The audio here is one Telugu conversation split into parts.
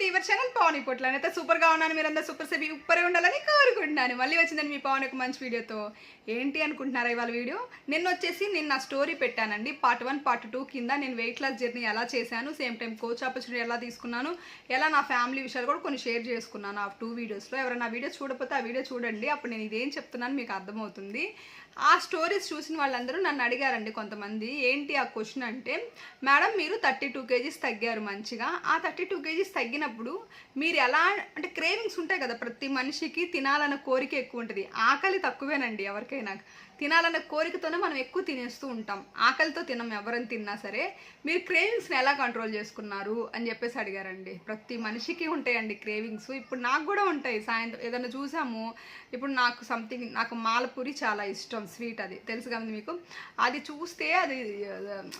టు యువర్ ఛానల్ పవన్ ఇప్పట్లో అయితే సూపర్గా ఉన్నాను మీరందరూ సూపర్ సేపు ఉప్పరే ఉండాలని కోరుకుంటున్నాను. మళ్ళీ వచ్చిందని మీ పవన్ ఒక మంచి వీడియోతో. ఏంటి అనుకుంటున్నారా ఇవాళ వీడియో? నిన్న వచ్చేసి నేను నా స్టోరీ పెట్టానండి. పార్ట్ వన్ పార్ట్ టూ కింద నేను వెయిట్ లాస్ జర్నీ ఎలా చేశాను సేమ్ టైం కోచ్ ఆపర్చునిటీ ఎలా తీసుకున్నాను ఎలా నా ఫ్యామిలీ విషయాలు కూడా కొన్ని షేర్ చేసుకున్నాను ఆ టూ వీడియోస్లో ఎవరైనా వీడియో చూడకపోతే ఆ వీడియో చూడండి. అప్పుడు నేను ఇదేం చెప్తున్నాను మీకు అర్థమవుతుంది. ఆ స్టోరీస్ చూసిన వాళ్ళందరూ నన్ను అడిగారండి కొంతమంది ఏంటి ఆ క్వశ్చన్ అంటే మేడం మీరు థర్టీ టూ కేజీస్ తగ్గారు మంచిగా. ఆ థర్టీ టూ కేజీస్ తగ్గినప్పుడు మీరు ఎలా అంటే క్రేవింగ్స్ ఉంటాయి కదా ప్రతి మనిషికి తినాలన్న కోరిక ఎక్కువ ఉంటుంది. ఆకలి తక్కువేనండి ఎవరికైనా. తినాలన్న కోరికతోనే మనం ఎక్కువ తినేస్తూ ఉంటాం. ఆకలితో తినం ఎవరైనా తిన్నా సరే మీరు క్రేవింగ్స్ని ఎలా కంట్రోల్ చేసుకున్నారు అని చెప్పేసి అడిగారండి. ప్రతి మనిషికి ఉంటాయండి క్రేవింగ్స్. ఇప్పుడు నాకు కూడా ఉంటాయి. సాయంత్రం ఏదైనా చూసాము. ఇప్పుడు నాకు సంథింగ్ నాకు మాలపూరి చాలా ఇష్టం. స్వీట్ అది. తెలుసు కదా మీకు? అది చూస్తే అది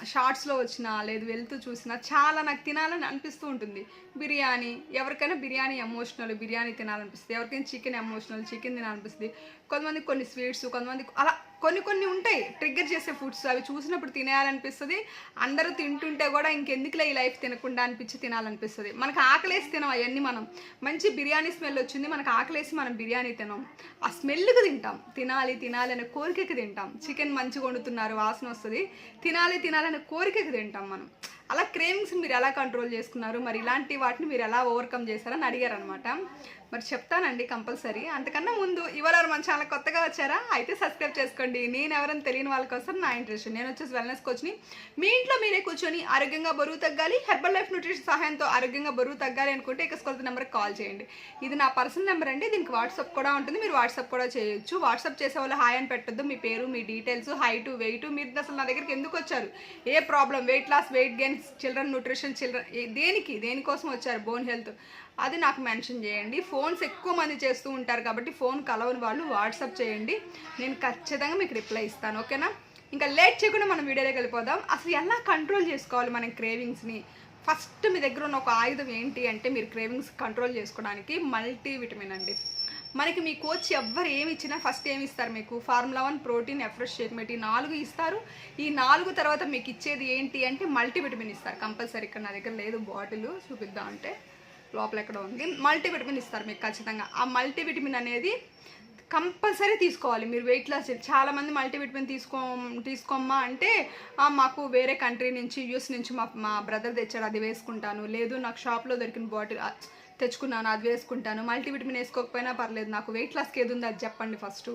షార్ట్స్లో వచ్చినా లేదు వెళ్తూ చూసినా చాలా నాకు తినాలని అనిపిస్తూ ఉంటుంది. బిర్యానీ ఎవరికైనా బిర్యానీ ఎమోషనల్ బిర్యానీ తినాలనిపిస్తుంది. ఎవరికైనా చికెన్ ఎమోషనల్ చికెన్ తినాలనిపిస్తుంది. కొంతమంది కొన్ని స్వీట్స్ కొంతమంది అలా కొన్ని కొన్ని ఉంటాయి ట్రిగ్గర్ చేసే ఫుడ్స్ అవి చూసినప్పుడు తినేయాలనిపిస్తుంది. అందరూ తింటుంటే కూడా ఇంకెందుకులే ఈ లైఫ్ తినకుండా అనిపించి తినాలనిపిస్తుంది. మనకు ఆకలేసి తినం అవన్నీ మనం. మంచి బిర్యానీ స్మెల్ వచ్చింది మనకు ఆకలేసి మనం బిర్యానీ తినం. ఆ స్మెల్కి తింటాం. తినాలి తినాలి అనే కోరికకి తింటాం. చికెన్ మంచిగా వండుతున్నారు వాసన వస్తుంది. తినాలి తినాలనే కోరికకి తింటాం మనం. అలా క్రేవింగ్స్ మీరు ఎలా కంట్రోల్ చేసుకున్నారు? మరి ఇలాంటి వాటిని మీరు ఎలా ఓవర్కమ్ చేశారని అడిగారు అనమాట మరి చెప్తానండి కంపల్సరీ. అంతకన్నా ముందు ఇవాళ మన ఛానల్ కొత్తగా వచ్చారా? అయితే సబ్స్క్రైబ్ చేసుకోండి. నేను ఎవరైనా తెలియని వాళ్ళ కోసం నా ఇంట్రెస్ట్. నేను వచ్చేసి వెల్నెస్ కోచ్ని మీ ఇంట్లో మీరే కూర్చొని ఆరోగ్యంగా బరువు తగ్గాలి హెర్బల్ లైఫ్ న్యూట్రిషన్ సహాయంతో ఆరోగ్యంగా బరువు తగ్గాలి అనుకుంటే ఇక కొలత నెంబర్కి కాల్ చేయండి. ఇది నా పర్సనల్ నెంబర్ అండి. దీనికి వాట్సాప్ కూడా ఉంటుంది. మీరు వాట్సాప్ కూడా చేయొచ్చు. వాట్సాప్ చేసే వాళ్ళు హాయ్ అని పెట్టద్దు. మీ పేరు మీ డీటెయిల్స్ హైట్ వెయిట్ మీరు అసలు నా దగ్గరికి ఎందుకు వచ్చారు? ఏ problem weight loss weight gain children nutrition children దేనికి? దేనికోసం వచ్చారు? బోన్ హెల్త్ అది నాకు మెన్షన్ చేయండి. ఫోన్స్ ఎక్కువ మంది చేస్తూ ఉంటారు కాబట్టి ఫోన్ కలవని వాళ్ళు వాట్సాప్ చేయండి. నేను ఖచ్చితంగా మీకు రిప్లై ఇస్తాను. ఓకేనా? ఇంకా లేట్ చేయకుండా మనం వీడియోలోకి వెళ్ళిపోదాం. అసలు ఎలా కంట్రోల్ చేసుకోవాలి మన క్రేవింగ్స్ని? ఫస్ట్ మీ దగ్గర ఉన్న ఒక ఆయుధం ఏంటి అంటే మీరు క్రేవింగ్స్ కంట్రోల్ చేసుకోవడానికి మల్టీ విటమిన్ అండి. మనకి మీ కోచ్ ఎవ్వరు ఏమి ఇచ్చినా ఫస్ట్ ఏమి ఇస్తారు మీకు? Formula one protein afresh shake mate ఈ నాలుగు ఇస్తారు. ఈ నాలుగు తర్వాత మీకు ఇచ్చేది ఏంటి అంటే మల్టీ విటమిన్ ఇస్తారు. కంపల్సరీ ఇక్కడ నా దగ్గర లేదు బాటిల్ చూపిద్దాం అంటే లోపల ఎక్కడ ఉంది. మల్టీ విటమిన్ ఇస్తారు మీకు ఖచ్చితంగా. ఆ మల్టీ విటమిన్ అనేది కంపల్సరీ తీసుకోవాలి. మీరు వెయిట్ లాస్ చాలామంది మల్టీవిటమిన్ తీసుకో తీసుకోమ్మా అంటే మాకు వేరే కంట్రీ నుంచి యూఎస్ నుంచి మా మా బ్రదర్ తెచ్చాడు అది వేసుకుంటాను. లేదు నాకు షాప్లో దొరికిన బాటిల్ తెచ్చుకున్నాను అది వేసుకుంటాను. మల్టీవిటమిన్ వేసుకోకపోయినా పర్లేదు నాకు వెయిట్ లాస్కి ఏది ఉంది అది చెప్పండి ఫస్ట్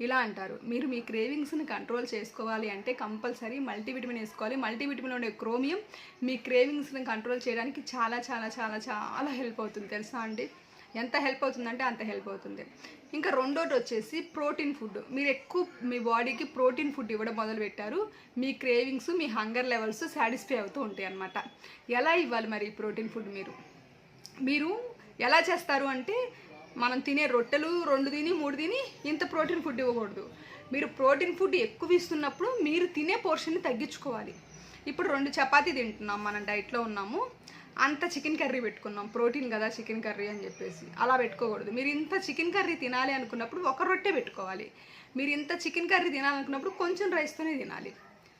ఇలా అంటారు. మీరు మీ క్రేవింగ్స్ని కంట్రోల్ చేసుకోవాలి అంటే కంపల్సరీ మల్టీవిటమిన్ వేసుకోవాలి. మల్టీవిటమిన్ ఉండే క్రోమియం మీ క్రేవింగ్స్ని కంట్రోల్ చేయడానికి చాలా చాలా చాలా చాలా హెల్ప్ అవుతుంది. తెలుసా అండి? ఎంత హెల్ప్ అవుతుందంటే అంత హెల్ప్ అవుతుంది. ఇంకా రెండోటి వచ్చేసి ప్రోటీన్ ఫుడ్ మీరు ఎక్కువ మీ బాడీకి ప్రోటీన్ ఫుడ్ ఇవ్వడం మొదలు పెట్టారు. మీ క్రేవింగ్స్ మీ హంగర్ లెవెల్స్ సాటిస్ఫై అవుతూ ఉంటాయి అన్నమాట. ఎలా ఇవ్వాలి మరి ప్రోటీన్ ఫుడ్ మీరు? మీరు ఎలా చేస్తారు అంటే మనం తినే రొట్టెలు రెండు తిని మూడు తిని ఇంత ప్రోటీన్ ఫుడ్ ఇవ్వకూడదు. మీరు ప్రోటీన్ ఫుడ్ ఎక్కువ ఇస్తున్నప్పుడు మీరు తినే పోర్షన్ని తగ్గించుకోవాలి. ఇప్పుడు రెండు చపాతీ తింటున్నాం మనం డైట్లో ఉన్నాము. అంత చికెన్ కర్రీ పెట్టుకున్నాం ప్రోటీన్ కదా చికెన్ కర్రీ అని చెప్పేసి. అలా పెట్టుకోకూడదు. మీరు ఇంత చికెన్ కర్రీ తినాలి అనుకున్నప్పుడు ఒక రొట్టె పెట్టుకోవాలి. మీరు ఇంత చికెన్ కర్రీ తినాలనుకున్నప్పుడు కొంచెం రైస్తోనే తినాలి.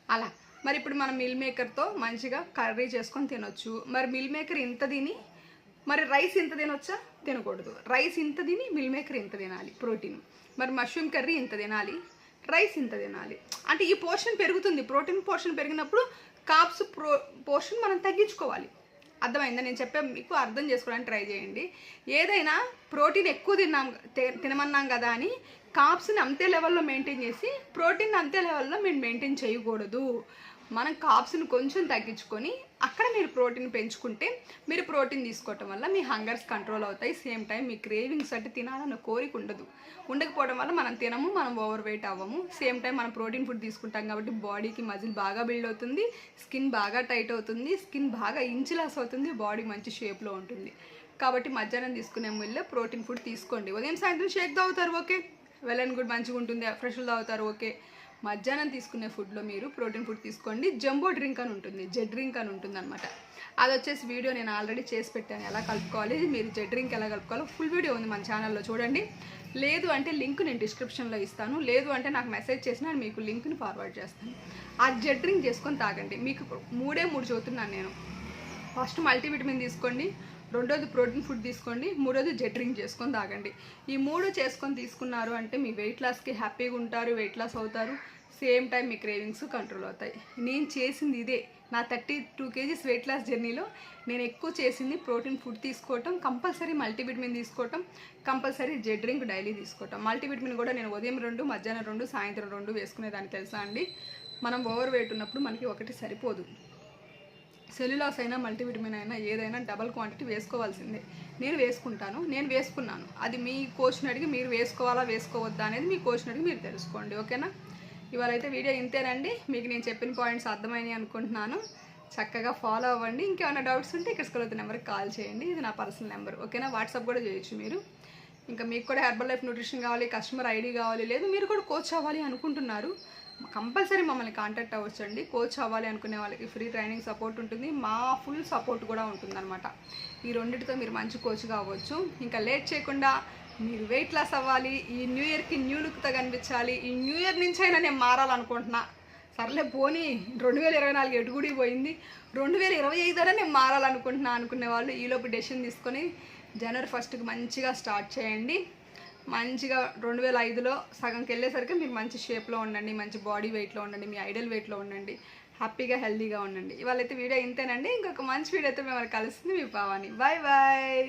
అలా. మరి ఇప్పుడు మనం మిల్ మేకర్తో మంచిగా కర్రీ చేసుకొని తినొచ్చు. మరి మిల్ మేకర్ ఇంత తిని మరి రైస్ ఇంత తినొచ్చా? తినకూడదు. రైస్ ఇంత తిని మిల్ మేకర్ ఇంత తినాలి ప్రోటీన్. మరి మష్రూమ్ కర్రీ ఇంత తినాలి రైస్ ఇంత తినాలి. అంటే ఈ పోర్షన్ పెరుగుతుంది. ప్రోటీన్ పోర్షన్ పెరిగినప్పుడు కాప్స్ ప్రో పోర్షన్ మనం తగ్గించుకోవాలి. అర్థమైందా? నేను చెప్పే మీకు అర్థం చేసుకోవడానికి ట్రై చేయండి. ఏదైనా ప్రోటీన్ ఎక్కువ తిన్నాం తినమన్నాం కదా అని కాప్స్ని అంతే లెవెల్లో మెయింటైన్ చేసి ప్రోటీన్ అంతే లెవెల్లో మేము మెయింటైన్ చేయకూడదు. మనం కాప్స్ని కొంచెం తగ్గించుకొని అక్కడ మీరు ప్రోటీన్ పెంచుకుంటే మీరు ప్రోటీన్ తీసుకోవటం వల్ల మీ హంగర్స్ కంట్రోల్ అవుతాయి. సేమ్ టైం మీ క్రేవింగ్స్ అంటే తినాలన్న కోరిక ఉండదు. ఉండకపోవడం వల్ల మనం తినము మనం ఓవర్ వెయిట్ అవ్వము. సేమ్ టైం మనం ప్రోటీన్ ఫుడ్ తీసుకుంటాం కాబట్టి బాడీకి మజిల్ బాగా బిల్డ్ అవుతుంది స్కిన్ బాగా టైట్ అవుతుంది స్కిన్ బాగా ఇంచులాస్ అవుతుంది బాడీ మంచి షేప్లో ఉంటుంది. కాబట్టి మధ్యాహ్నం తీసుకునే ముందు ప్రోటీన్ ఫుడ్ తీసుకోండి. ఉదయం సాయంత్రం షేక్ తాగుతారు ఓకే వెల్ అండ్ గుడ్ మంచిగా ఉంటుంది ఫ్రెష్లు తాగుతారు ఓకే మధ్యాహ్నం తీసుకునే ఫుడ్లో మీరు ప్రోటీన్ ఫుడ్ తీసుకోండి. జంబో డ్రింక్ అని ఉంటుంది. జెడ్ డ్రింక్ అని ఉంటుంది అనమాట అది వచ్చేసి వీడియో నేను ఆల్రెడీ చేసి పెట్టాను. ఎలా కలుపుకోవాలి? మీరు జెడ్ డ్రింక్ ఎలా కలుపుకోవాలో ఫుల్ వీడియో ఉంది మన ఛానల్లో చూడండి. లేదు అంటే లింక్ నేను డిస్క్రిప్షన్లో ఇస్తాను. లేదు అంటే నాకు మెసేజ్ చేసినా మీకు లింక్ని ఫార్వర్డ్ చేస్తాను. ఆ జెడ్ డ్రింక్ చేసుకొని తాగండి. మీకు మూడే మూడు చదువుతున్నాను నేను. ఫస్ట్ మల్టీవిటమిన్ తీసుకోండి. రెండోది ప్రోటీన్ ఫుడ్ తీసుకోండి మూడోది జెట్ డ్రింక్ చేసుకొని తాగండి. ఈ మూడు చేసుకొని తీసుకున్నారు అంటే మీ వెయిట్ లాస్కి హ్యాపీగా ఉంటారు వెయిట్ లాస్ అవుతారు సేమ్ టైం మీ క్రేవింగ్స్ కంట్రోల్ అవుతాయి. నేను చేసింది ఇదే నా thirty two kgs weight loss జర్నీలో నేను ఎక్కువ చేసింది ప్రోటీన్ ఫుడ్ తీసుకోవటం కంపల్సరీ మల్టీవిటమిన్ తీసుకోవటం కంపల్సరీ జెడ్ డ్రింక్ డైలీ తీసుకోవటం. మల్టీవిటమిన్ కూడా నేను ఉదయం రెండు మధ్యాహ్నం రెండు సాయంత్రం రెండు వేసుకునేదాన్ని తెలుసా అండి? మనం ఓవర్ వెయిట్ ఉన్నప్పుడు మనకి ఒకటి సరిపోదు. సెల్యులాస్ అయినా మల్టీవిటమిన్ అయినా ఏదైనా డబల్ క్వాంటిటీ వేసుకోవాల్సిందే. నేను వేసుకుంటాను నేను వేసుకున్నాను. అది మీ కోచ్ని అడిగి మీరు వేసుకోవాలా వేసుకోవద్దా అనేది మీ కోచ్ని అడిగి మీరు తెలుసుకోండి. ఓకేనా? ఇవాళ అయితే వీడియో ఇంతేనండి. మీకు నేను చెప్పిన పాయింట్స్ అర్థమైనవి అనుకుంటున్నాను. చక్కగా ఫాలో అవ్వండి. ఇంకేమైనా డౌట్స్ ఉంటే ఇక్కడ స్కూల్ నెంబర్కి కాల్ చేయండి. ఇది నా పర్సనల్ నెంబర్. ఓకేనా? వాట్సాప్ కూడా చేయొచ్చు మీరు. ఇంకా మీకు కూడా హెర్బల్ లైఫ్ న్యూట్రిషన్ కావాలి కస్టమర్ ఐడి కావాలి లేదు మీరు కూడా కోచ్ అవ్వాలి అనుకుంటున్నారు. కంపల్సరీ మమ్మల్ని కాంటాక్ట్ అవ్వచ్చు అండి. కోచ్ అవ్వాలి అనుకునే వాళ్ళకి ఫ్రీ ట్రైనింగ్ సపోర్ట్ ఉంటుంది. మా ఫుల్ సపోర్ట్ కూడా ఉంటుందన్నమాట. ఈ రెండింటితో మీరు మంచి కోచ్గా అవ్వచ్చు. ఇంకా లేట్ చేయకుండా మీరు వెయిట్ లాస్ అవ్వాలి. ఈ న్యూ ఇయర్కి న్యూ లుక్తో కనిపించాలి. ఈ న్యూ ఇయర్ నుంచి అయినా నేను మారాలనుకుంటున్నా. సర్లే పోనీ రెండు వేల ఇరవై నాలుగు ఎటుగుడి పోయింది? రెండు వేల ఇరవై ఐదు నేను మారాలనుకుంటున్నా అనుకునే వాళ్ళు. ఈలోపు డెసిషన్ తీసుకొని జనవరి ఫస్ట్కి మంచిగా స్టార్ట్ చేయండి. మంచిగా రెండు వేల ఐదులో సగంకి వెళ్ళేసరికి మీరు మంచి షేప్లో ఉండండి మంచి బాడీ వెయిట్లో ఉండండి మీ ఐడల్ వెయిట్లో ఉండండి హ్యాపీగా హెల్దీగా ఉండండి. ఇవాళ అయితే వీడియో ఇంతేనండి. ఇంకొక మంచి వీడియోతో మిమ్మల్ని కలుస్తుంది మీ పావాని బాయ్ బాయ్